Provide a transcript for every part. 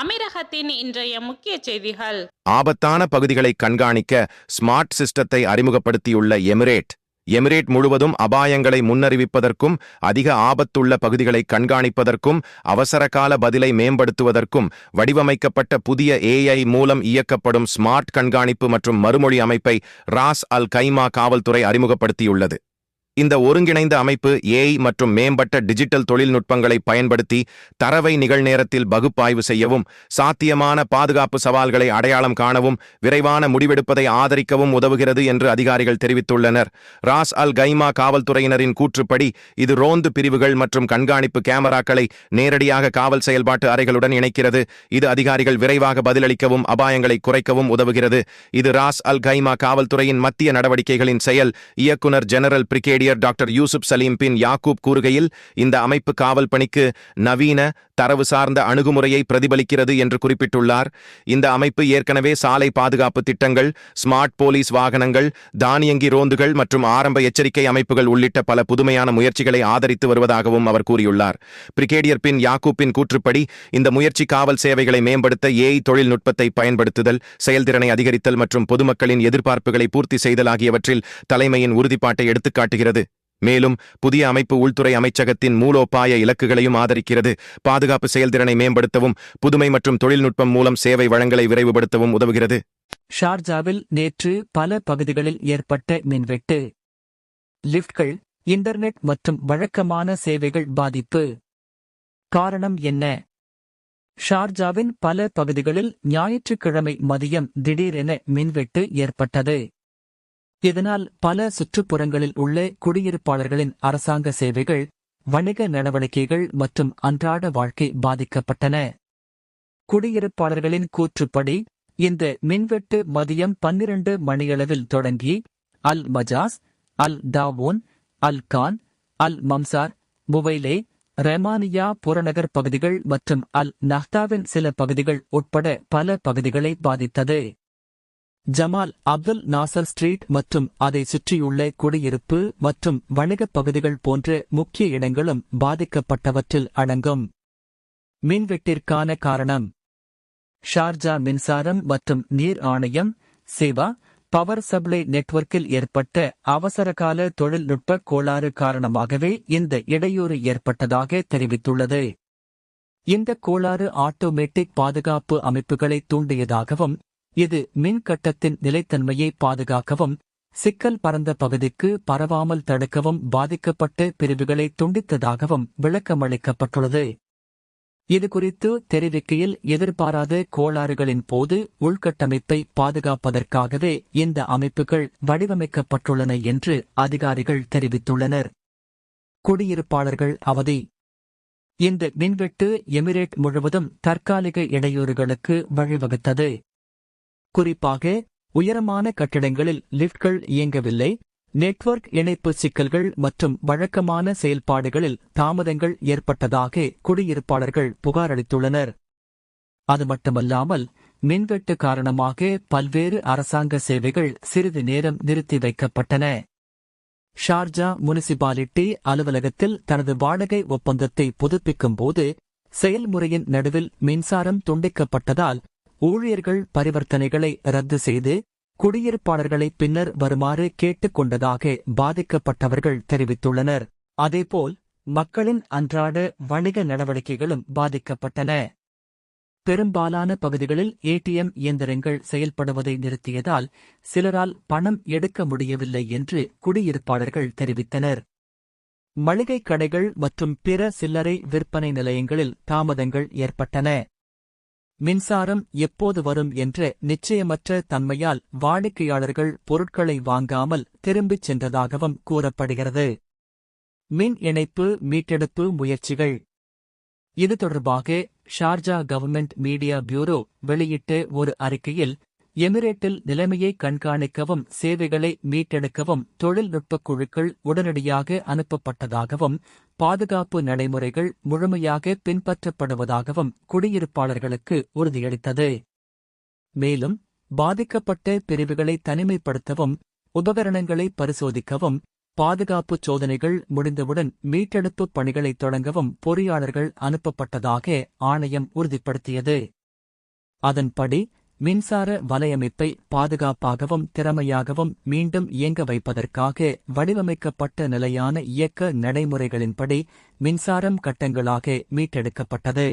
அமீரகத்தின் இன்றைய முக்கிய செய்திகள். ஆபத்தான பகுதிகளை கண்காணிக்க ஸ்மார்ட் சிஸ்டத்தை அறிமுகப்படுத்தியுள்ள எமிரேட். எமிரேட் முழுவதும் அபாயங்களை முன்னறிவிப்பதற்கும் அதிக ஆபத்துள்ள பகுதிகளை கண்காணிப்பதற்கும் அவசரகால பதிலை மேம்படுத்துவதற்கும் வடிவமைக்கப்பட்ட புதிய ஏஐ மூலம் இயக்கப்படும் ஸ்மார்ட் கண்காணிப்பு மற்றும் மறுமொழி அமைப்பை ராஸ் அல் கைமா காவல்துறை அறிமுகப்படுத்தியுள்ளது. இந்த ஒருங்கிணைந்த அமைப்பு ஏஐ மற்றும் மேம்பட்ட டிஜிட்டல் தொழில்நுட்பங்களை பயன்படுத்தி தரவை நிகழ்நேரத்தில் பகுப்பாய்வு செய்யவும் சாத்தியமான பாதுகாப்பு சவால்களை அடையாளம் காணவும் விரைவான முடிவெடுப்பதை ஆதரிக்கவும் உதவுகிறது என்று அதிகாரிகள் தெரிவித்துள்ளனர். ராஸ் அல் கைமா காவல்துறையினரின் கூற்றுப்படி இது ரோந்து பிரிவுகள் மற்றும் கண்காணிப்பு கேமராக்களை நேரடியாக காவல் செயல்பாட்டு அறைகளுடன் இணைக்கிறது. இது அதிகாரிகள் விரைவாக பதிலளிக்கவும் அபாயங்களை குறைக்கவும் உதவுகிறது. இது ராஸ் அல் கைமா காவல்துறையின் மத்திய நடவடிக்கைகளின் செயல் இயக்குனர் general brigadier doctor Yusuf Salim bin Yaqoob கூறுகையில் இந்த அமைப்பு காவல் பணிக்கு நவீன தரவு சார்ந்த அணுகுமுறையை பிரதிபலிக்கிறது என்று குறிப்பிட்டுள்ளார். இந்த அமைப்பு ஏற்கனவே சாலை பாதுகாப்பு திட்டங்கள் ஸ்மார்ட் போலீஸ் வாகனங்கள் தானியங்கி ரோந்துகள் மற்றும் ஆரம்ப எச்சரிக்கை அமைப்புகள் உள்ளிட்ட பல புதுமையான முயற்சிகளை ஆதரித்து வருவதாகவும் அவர் கூறியுள்ளார். பிரிகேடியர் பின் யாக்கூப்பின் கூற்றுப்படி இந்த முயற்சி காவல் சேவைகளை மேம்படுத்த ஏஐ தொழில்நுட்பத்தை பயன்படுத்துதல் செயல்திறனை அதிகரித்தல் மற்றும் பொதுமக்களின் எதிர்பார்ப்புகளை பூர்த்தி செய்தல் ஆகியவற்றில் தலைமையின் உறுதிப்பாட்டை எடுத்துக்காட்டுகிறது. மேலும் புதிய அமைப்பு உள்துறை அமைச்சகத்தின் மூலோபாய இலக்குகளையும் ஆதரிக்கிறது. பாதுகாப்பு செயல்திறனை மேம்படுத்தவும் புதுமை மற்றும் தொழில்நுட்பம் மூலம் சேவை வழங்கலை விரைவுபடுத்தவும் உதவுகிறது. ஷார்ஜாவில் நேற்று பல பகுதிகளில் ஏற்பட்ட மின்வெட்டு லிஃப்ட்கள் இன்டர்நெட் மற்றும் வழக்கமான சேவைகள் பாதிப்பு. காரணம் என்ன? ஷார்ஜாவின் பல பகுதிகளில் ஞாயிற்றுக்கிழமை மதியம் திடீரென மின்வெட்டு ஏற்பட்டது. இதனால் பல சுற்றுப்புறங்களில் உள்ள குடியிருப்பாளர்களின் அரசாங்க சேவைகள் வணிக நடவடிக்கைகள் மற்றும் அன்றாட வாழ்க்கை பாதிக்கப்பட்டன. குடியிருப்பாளர்களின் கூற்றுப்படி இந்த மின்வெட்டு மதியம் பன்னிரண்டு மணியளவில் தொடங்கி அல் மஜாஸ் அல் தாவோன் அல் கான் அல் மம்சார் முவைலே ரெமானியா புறநகர் பகுதிகள் மற்றும் அல் நஹ்தாவின் சில பகுதிகள் உட்பட பல பகுதிகளை பாதித்தது. ஜமால் அப்துல் நாசர் ஸ்ட்ரீட் மற்றும் அதை சுற்றியுள்ள குடியிருப்பு மற்றும் வணிகப் பகுதிகள் போன்ற முக்கிய இடங்களும் பாதிக்கப்பட்டவற்றில் அடங்கும். மின்வெட்டிற்கான காரணம். ஷார்ஜா மின்சாரம் மற்றும் நீர் ஆணையம் சேவா பவர் சப்ளை நெட்வொர்க்கில் ஏற்பட்ட அவசரகால தொழில்நுட்ப கோளாறு காரணமாகவே இந்த இடையூறு ஏற்பட்டதாக தெரிவித்துள்ளது. இந்த கோளாறு ஆட்டோமேட்டிக் பாதுகாப்பு அமைப்புகளை தூண்டியதாகவும் இது மின் கட்டத்தின் நிலைத்தன்மையை பாதுகாக்கவும் சிக்கல் பரந்த பகுதிக்கு பரவாமல் தடுக்கவும் பாதிக்கப்பட்ட பிரிவுகளை துண்டித்ததாகவும் விளக்கமளிக்கப்பட்டுள்ளது. இதுகுறித்து தெரிவிக்கையில் எதிர்பாராத கோளாறுகளின் போது உள்கட்டமைப்பை பாதுகாப்பதற்காகவே இந்த அமைப்புகள் வடிவமைக்கப்பட்டுள்ளன என்று அதிகாரிகள் தெரிவித்துள்ளனர். குடியிருப்பாளர்கள் அவதி. இந்த மின்வெட்டு எமிரேட் முழுவதும் தற்காலிக இடையூறுகளுக்கு வழிவகுத்தது. குறிப்பாக உயரமான கட்டிடங்களில் லிப்ட்கள் இயங்கவில்லை. நெட்வொர்க் இணைப்பு சிக்கல்கள் மற்றும் வழக்கமான செயல்பாடுகளில் தாமதங்கள் ஏற்பட்டதாக குடியிருப்பாளர்கள் புகாரளித்துள்ளனர். அது மட்டுமல்லாமல் மின்வெட்டு காரணமாக பல்வேறு அரசாங்க சேவைகள் சிறிது நேரம் நிறுத்தி வைக்கப்பட்டன. ஷார்ஜா முனிசிபாலிட்டி அலுவலகத்தில் தனது வாடகை ஒப்பந்தத்தை புதுப்பிக்கும் போது செயல்முறையின் நடுவில் மின்சாரம் துண்டிக்கப்பட்டதால் ஊழியர்கள் பரிவர்த்தனைகளை ரத்து செய்து குடியிருப்பாளர்களை பின்னர் வருமாறு கேட்டுக் கொண்டதாக பாதிக்கப்பட்டவர்கள் தெரிவித்துள்ளனர். அதேபோல் மக்களின் அன்றாட வணிக நடவடிக்கைகளும் பாதிக்கப்பட்டன. பெரும்பாலான பகுதிகளில் ஏடிஎம் இயந்திரங்கள் செயல்படுவதை நிறுத்தியதால் சிலரால் பணம் எடுக்க முடியவில்லை என்று குடியிருப்பாளர்கள் தெரிவித்தனர். மளிகை கடைகள் மற்றும் பிற சில்லறை விற்பனை நிலையங்களில் தாமதங்கள் ஏற்பட்டன. மின்சாரம் எப்போது வரும் என்ற நிச்சயமற்ற தன்மையால் வாடிக்கையாளர்கள் பொருட்களை வாங்காமல் திரும்பிச் சென்றதாகவும் கூறப்படுகிறது. மின் இணைப்பு மீட்டெடுப்பு முயற்சிகள். இது தொடர்பாக ஷார்ஜா கவர்மெண்ட் மீடியா பியூரோ வெளியிட்ட ஒரு அறிக்கையில் எமிரேட்டில் நிலைமையை கண்காணிக்கவும் சேவைகளை மீட்டெடுக்கவும் தொழில்நுட்பக் குழுக்கள் உடனடியாக அனுப்பப்பட்டதாகவும் பாதுகாப்பு நடைமுறைகள் முழுமையாக பின்பற்றப்படுவதாகவும் குடியிருப்பாளர்களுக்கு உறுதியளித்தது. மேலும் பாதிக்கப்பட்ட பிரிவுகளை தனிமைப்படுத்தவும் உபகரணங்களை பரிசோதிக்கவும் பாதுகாப்பு சோதனைகள் முடிந்தவுடன் மீட்டெடுப்பு பணிகளை தொடங்கவும் பொறியாளர்கள் அனுப்பப்பட்டதாக ஆணையம் உறுதிப்படுத்தியது. அதன்படி மின்சார வலையமைப்பை பாதுகாப்பாகவும் திறமையாகவும் மீண்டும் இயங்க வைப்பதற்காக வடிவமைக்கப்பட்ட நிலையான இயக்க நடைமுறைகளின்படி மின்சாரம் கட்டங்களாக மீட்டெடுக்கப்பட்டது.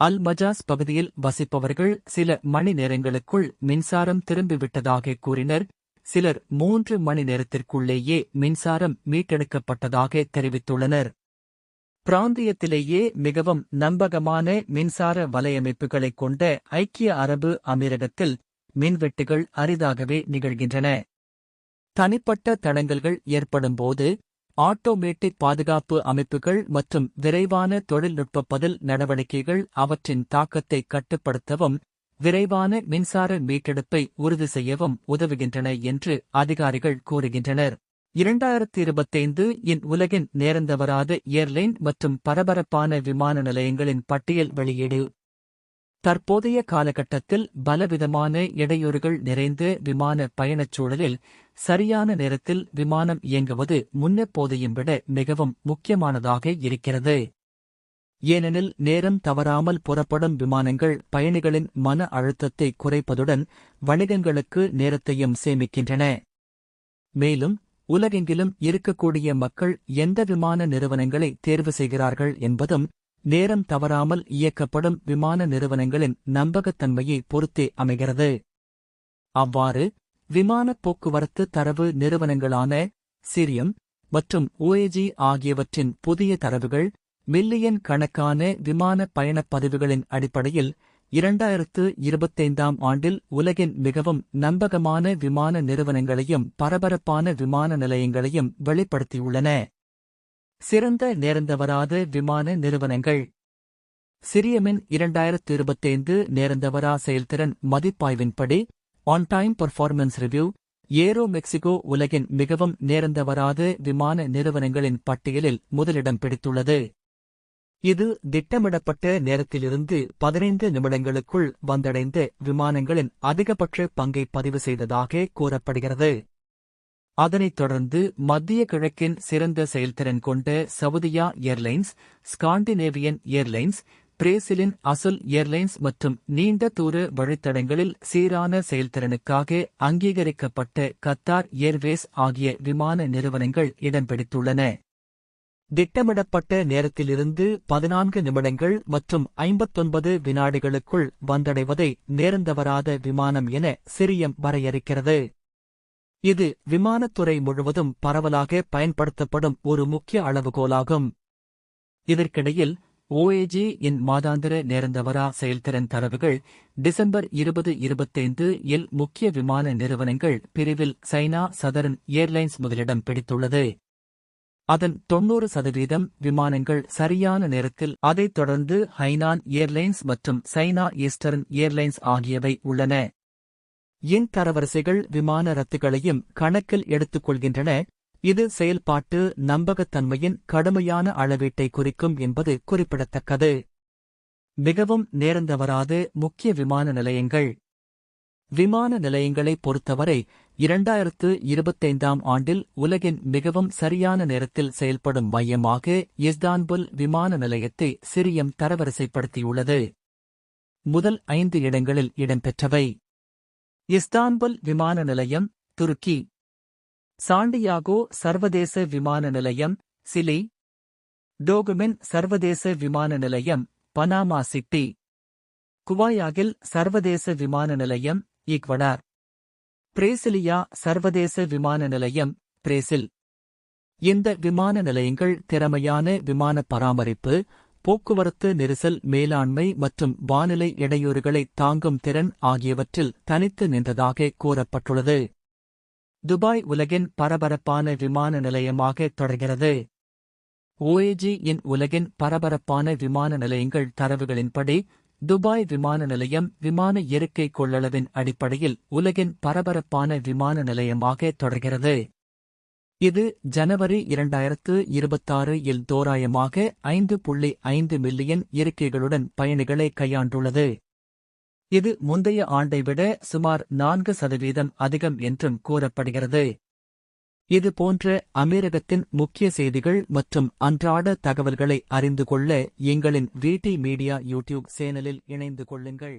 அல் மஜாஸ் பகுதியில் வசிப்பவர்கள் சில மணி நேரங்களுக்குள் மின்சாரம் திரும்பிவிட்டதாக கூறினர். சிலர் மூன்று மணி நேரத்திற்குள்ளேயே மின்சாரம் மீட்டெடுக்கப்பட்டதாக தெரிவித்துள்ளனர். பிராந்தியத்திலேயே மிகவும் நம்பகமான மின்சார வலையமைப்புகளைக் கொண்ட ஐக்கிய அரபு அமீரகத்தில் மின்வெட்டுகள் அரிதாகவே நிகழ்கின்றன. தனிப்பட்ட தடங்கல்கள் ஏற்படும்போது ஆட்டோமேட்டிக் பாதுகாப்பு அமைப்புகள் மற்றும் விரைவான தொழில்நுட்ப பதில் நடவடிக்கைகள் அவற்றின் தாக்கத்தை கட்டுப்படுத்தவும் விரைவான மின்சார மீட்டெடுப்பை உறுதி செய்யவும் உதவுகின்றன என்று அதிகாரிகள் கூறுகின்றனர். இரண்டாயிரத்தி இருபத்தைந்து இன் உலகின் நேர்ந்தவராத ஏர்லைன் மற்றும் பரபரப்பான விமான நிலையங்களின் பட்டியல் வெளியீடு. தற்போதைய காலகட்டத்தில் பலவிதமான இடையூறுகள் நிறைந்த விமான பயணச் சூழலில் சரியான நேரத்தில் விமானம் இயங்குவது முன்னெப்போதையும் விட மிகவும் முக்கியமானதாக இருக்கிறது. ஏனெனில் நேரம் தவறாமல் புறப்படும் விமானங்கள் பயணிகளின் மன அழுத்தத்தை குறைப்பதுடன் வணிகங்களுக்கு நேரத்தையும் சேமிக்கின்றன. மேலும் உலகெங்கிலும் இருக்கக்கூடிய மக்கள் எந்த விமான நிறுவனங்களை தேர்வு செய்கிறார்கள் என்பதும் நேரம் தவறாமல் இயக்கப்படும் விமான நிறுவனங்களின் நம்பகத்தன்மையை பொறுத்தே அமைகிறது. அவ்வாறு விமானப் போக்குவரத்து தரவு நிறுவனங்களான சிரியம் மற்றும் ஓஏஜி ஆகியவற்றின் புதிய தரவுகள் மில்லியன் கணக்கான விமான பயணப் பதிவுகளின் அடிப்படையில் இரண்டாயிரத்து இருபத்தைந்தாம் ஆண்டில் உலகின் மிகவும் நம்பகமான விமான நிறுவனங்களையும் பரபரப்பான விமான நிலையங்களையும் வெளிப்படுத்தியுள்ளன. சிறந்த நேர்ந்தவராத விமான நிறுவனங்கள். சிரியமின் இரண்டாயிரத்து இருபத்தைந்து நேர்ந்தவரா செயல்திறன் மதிப்பாய்வின்படி on time performance review Aeromexico உலகின் மிகவும் நேர்ந்தவராத விமான நிறுவனங்களின் பட்டியலில் முதலிடம் பிடித்துள்ளது. இது திட்டமிடப்பட்ட நேரத்திலிருந்து பதினைந்து நிமிடங்களுக்குள் வந்தடைந்த விமானங்களின் அதிகபட்ச பங்கை பதிவு செய்ததாக கூறப்படுகிறது. அதனைத் தொடர்ந்து மத்திய கிழக்கின் சிறந்த செயல்திறன் கொண்ட சவுதியா ஏர்லைன்ஸ் ஸ்காண்டினேவியன் ஏர்லைன்ஸ் பிரேசிலின் அசுல் ஏர்லைன்ஸ் மற்றும் நீண்ட தூர வழித்தடங்களில் சீரான செயல்திறனுக்காக அங்கீகரிக்கப்பட்ட கத்தார் ஏர்வேஸ் ஆகிய விமான நிறுவனங்கள் இடம்பிடித்துள்ளன. திட்டமிடப்பட்ட நேரத்திலிருந்து பதினான்கு நிமிடங்கள் மற்றும் ஐம்பத்தொன்பது வினாடிகளுக்குள் வந்தடைவதை நேர்ந்தவராத விமானம் என சிரியம் வரையறுக்கிறது. இது விமானத்துறை முழுவதும் பரவலாக பயன்படுத்தப்படும் ஒரு முக்கிய அளவுகோலாகும். இதற்கிடையில் ஓஏஜி இன் மாதாந்திர நேர்ந்தவரா செயல்திறன் தரவுகள் டிசம்பர் இருபது இருபத்தைந்து இல் முக்கிய விமான நிறுவனங்கள் பிரிவில் சைனா சதரன் ஏர்லைன்ஸ் முதலிடம் பிடித்துள்ளது. அதன் தொன்னூறு சதவீதம் விமானங்கள் சரியான நேரத்தில் அதைத் தொடர்ந்து ஹைனான் ஏர்லைன்ஸ் மற்றும் சைனா ஈஸ்டர்ன் ஏர்லைன்ஸ் ஆகியவை உள்ளன. இன் தரவரிசைகள் விமான ரத்துகளையும் கணக்கில் எடுத்துக்கொள்கின்றன. இது செயல்பாட்டு நம்பகத்தன்மையின் கடுமையான அளவீட்டை குறிக்கும் என்பது குறிப்பிடத்தக்கது. மிகவும் நேர்ந்தவராது முக்கிய விமான நிலையங்கள். விமான நிலையங்களைப் பொறுத்தவரை இரண்டாயிரத்து இருபத்தைந்தாம் ஆண்டில் உலகின் மிகவும் சரியான நேரத்தில் செயல்படும் மையமாக இஸ்தான்புல் விமான நிலையத்தை சிரியம் தரவரிசைப்படுத்தியுள்ளது. முதல் ஐந்து இடங்களில் இடம்பெற்றவை. இஸ்தான்புல் விமான நிலையம் துருக்கி. சாண்டியாகோ சர்வதேச விமான நிலையம் சிலி. டோகுமென் சர்வதேச விமான நிலையம் பனாமா சிட்டி. குவாயாகில் சர்வதேச விமான நிலையம் ஈக்வடார். பிரேசிலியா சர்வதேச விமான நிலையம் பிரேசில். இந்த விமான நிலையங்கள் திறமையான விமான பராமரிப்பு போக்குவரத்து நெரிசல் மேலாண்மை மற்றும் வானிலை இடையூறுகளை தாங்கும் திறன் ஆகியவற்றில் தனித்து நின்றதாக கூறப்பட்டுள்ளது. துபாய் உலகின் பரபரப்பான விமான நிலையமாக தொடர்கிறது. ஓஏஜி இன் உலகின் பரபரப்பான விமான நிலையங்கள் தரவுகளின்படி துபாய் விமான நிலையம் விமான இருக்கை கொள்ளளவின் அடிப்படையில் உலகின் பரபரப்பான விமான நிலையமாக தொடர்கிறது. இது ஜனவரி இரண்டாயிரத்து இருபத்தாறு இல் தோராயமாக ஐந்து புள்ளி ஐந்து மில்லியன் இருக்கைகளுடன் பயணிகளை கையாண்டுள்ளது. இது முந்தைய ஆண்டை விட சுமார் நான்கு சதவீதம் அதிகம் என்றும் கூறப்படுகிறது. இது போன்ற அமீரகத்தின் முக்கிய செய்திகள் மற்றும் அன்றாட தகவல்களை அறிந்து கொள்ள எங்களின் வீட்டி மீடியா யூடியூப் சேனலில் இணைந்து கொள்ளுங்கள்.